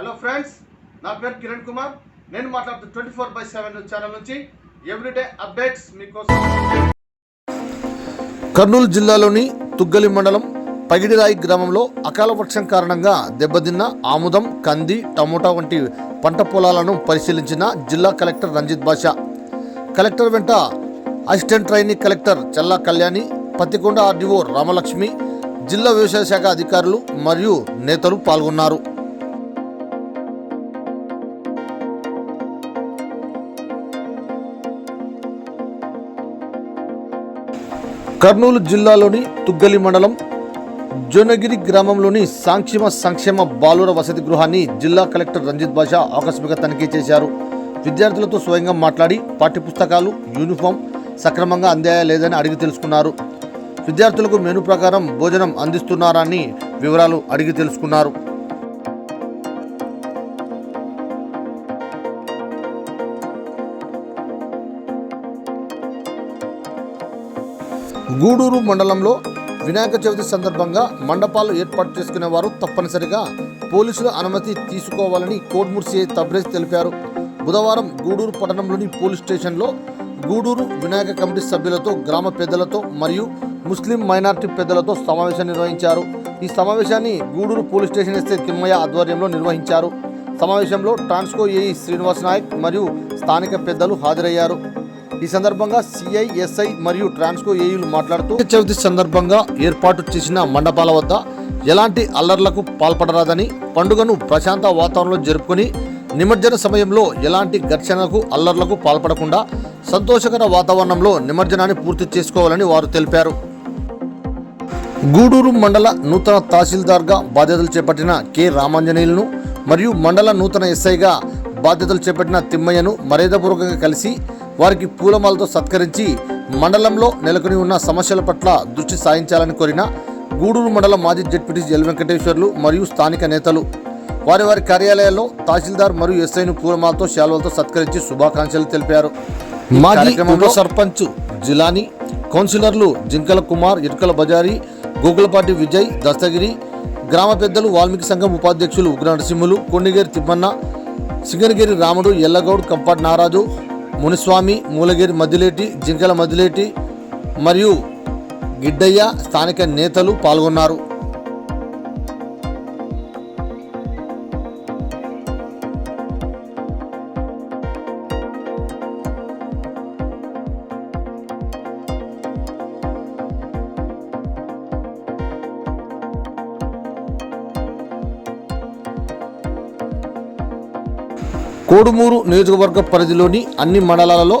Hello friends నా పేరు కిరణ్ కుమార్. నేను మాట్లాడుతూ twenty four by seven channel నుంచి ఎవ్రీడే అప్డేట్స్ మీకోసం. కర్నూలు జిల్లాలోని తుగ్గలి మండలం పగిడిరాయి గ్రామంలో అకాల వర్షం కారణంగా దెబ్బతిన్న ఆముదం కంది టమోటా వంటి పంట పొలాలను పరిశీలించిన జిల్లా కలెక్టర్ రంజిత్ బాషా. కలెక్టర్ వెంట assistant trainee collector Challa Kalyani Pattikonda RDO Ramalakshmi జిల్లా వ్యవసాయ శాఖ అధికారులు మరియు నేతలు పాల్గొన్నారు. కర్నూలు జిల్లాలోని తుగ్గలి మండలం జోనగిరి గ్రామంలోని సాంక్షేమ సంక్షేమ బాలుర వసతి గృహాన్ని జిల్లా కలెక్టర్ రంజిత్ బాషా ఆకస్మిక తనిఖీ చేశారు. విద్యార్థులతో స్వయంగా మాట్లాడి పాఠ్యపుస్తకాలు యూనిఫామ్ సక్రమంగా అందాయా లేదని అడిగి తెలుసుకున్నారు. విద్యార్థులకు మెను ప్రకారం భోజనం అందిస్తున్నారని వివరాలు అడిగి తెలుసుకున్నారు. గూడూరు మండలంలో వినాయక చవితి సందర్భంగా మండపాలు ఏర్పాటు చేసుకునే వారు తప్పనిసరిగా పోలీసుల అనుమతి తీసుకోవాలని కోడ్మూర్ తబ్రేజ్ తెలిపారు. బుధవారం గూడూరు పట్టణంలోని పోలీస్ స్టేషన్లో గూడూరు వినాయక కమిటీ సభ్యులతో గ్రామ పెద్దలతో మరియు ముస్లిం మైనార్టీ పెద్దలతో సమావేశం నిర్వహించారు. ఈ సమావేశాన్ని Guduru police station SI Thimmaiah ఆధ్వర్యంలో నిర్వహించారు. సమావేశంలో ట్రాన్స్కో ఏఈ శ్రీనివాస్ నాయక్ మరియు స్థానిక పెద్దలు హాజరయ్యారు. ఈ సందర్భంగా సిఐ ఎస్ఐ మరియు ట్రాన్స్కో ఏయులు మాట్లాడుతూ చవితి సందర్భంగా ఏర్పాటు చేసిన మండపాల వద్ద ఎలాంటి అల్లర్లకు పాల్పడరాదని పండుగను ప్రశాంత వాతావరణంలో జరుపుకొని నిమజ్జన సమయంలో ఎలాంటి ఘర్షణలకు అల్లర్లకు పాల్పడకుండా సంతోషకర వాతావరణంలో నిమజ్జనాన్ని పూర్తి చేసుకోవాలని వారు తెలిపారు. గూడూరు మండల నూతన తహసీల్దార్గా బాధ్యతలు చేపట్టిన కె రామాంజనేయులను మరియు మండల నూతన ఎస్ఐగా బాధ్యతలు చేపట్టిన తిమ్మయ్యను మర్యాదపూర్వకంగా కలిసి వారికి పూలమాలతో సత్కరించి మండలంలో నెలకొని ఉన్న సమస్యల పట్ల దృష్టి సారించాలని కోరిన గూడూరు మండల మాజీ జడ్పీటీ ఎల్ వెంకటేశ్వర్లు మరియు స్థానిక నేతలు. వారి వారి కార్యాలయాల్లో తహసీల్దార్ మరియు ఎస్ఐను పూలమాలతో శాల్వలతో సత్కరించి శుభాకాంక్షలు తెలిపారు. మాజీ సర్పంచ్ జిలాని కౌన్సిలర్లు జింకల కుమార్ ఇటుకల బజారి గోకులపాటి విజయ్ దస్తగిరి గ్రామ పెద్దలు వాల్మీకి సంఘం ఉపాధ్యక్షులు ఉగ్ర నరసింహులు కొండిగేరి తిమ్మన్న సింగనగిరి రాముడు ఎల్లగౌడ్ కంపాటి నారాజు మునిస్వామి మూలగిరి మద్దిలేటి జింకల మద్దిలేటి మరియు గిడ్డయ్య స్థానిక నేతలు పాల్గొన్నారు. కోడుమూరు నియోజకవర్గ పరిధిలోని అన్ని మండలాలలో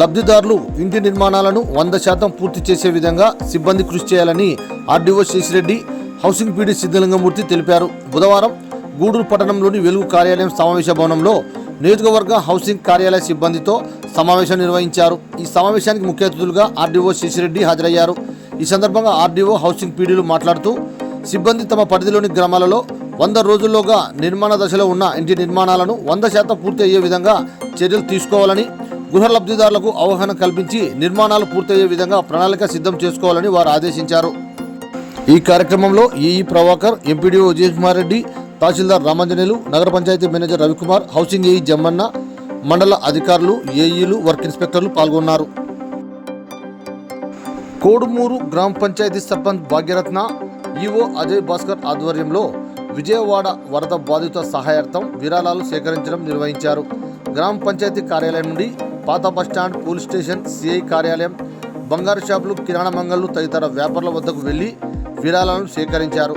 లబ్ధిదారులు ఇంటి నిర్మాణాలను వంద శాతం పూర్తి చేసే విధంగా సిబ్బంది కృషి చేయాలని RDO Seshireddy housing PD Siddalingamurthy తెలిపారు. బుధవారం గూడూరు పట్టణంలోని వెలుగు కార్యాలయం సమావేశ భవనంలో నియోజకవర్గ హౌసింగ్ కార్యాలయ సిబ్బందితో సమావేశం నిర్వహించారు. ఈ సమావేశానికి ముఖ్య అతిథులుగా ఆర్డీఓ శేషిరెడ్డి హాజరయ్యారు. ఈ సందర్భంగా ఆర్డీఓ హౌసింగ్ పీడీలు మాట్లాడుతూ సిబ్బంది తమ పరిధిలోని గ్రామాలలో వంద రోజుల్లోగా నిర్మాణ దశలో ఉన్న ఇంటి నిర్మాణాలను వంద శాతం పూర్తి అయ్యే విధంగా చర్యలు తీసుకోవాలని గృహ లబ్ధిదారులకు అవగాహన కల్పించి నిర్మాణాలు పూర్తయ్యే విధంగా ప్రణాళిక సిద్ధం చేసుకోవాలని వారు ఆదేశించారు. ఈ కార్యక్రమంలో ఈఈ ప్రభాకర్ ఎంపీడీఓ విజయకుమార్ రెడ్డి తహసీల్దార్ రామాంజనేయులు నగర panchayat manager Ravikumar housing AE Jammanna మండల అధికారులు ఏఈలు వర్క్ ఇన్స్పెక్టర్లు పాల్గొన్నారు. కోడుమూరు గ్రామ పంచాయతీ సర్పంచ్ భాగ్యరత్న ఈఓ అజయ్ భాస్కర్ ఆధ్వర్యంలో విజయవాడ వరద బాధిత సహాయార్థం విరాళాలు సేకరించడం నిర్వహించారు. గ్రామ పంచాయతీ కార్యాలయం నుండి పాత బస్టాండ్ పోలీస్ స్టేషన్ సిఐ కార్యాలయం బంగారు షాపులు కిరాణా మంగళ్ళు తదితర వ్యాపారుల వద్దకు వెళ్ళి విరాళాలను సేకరించారు.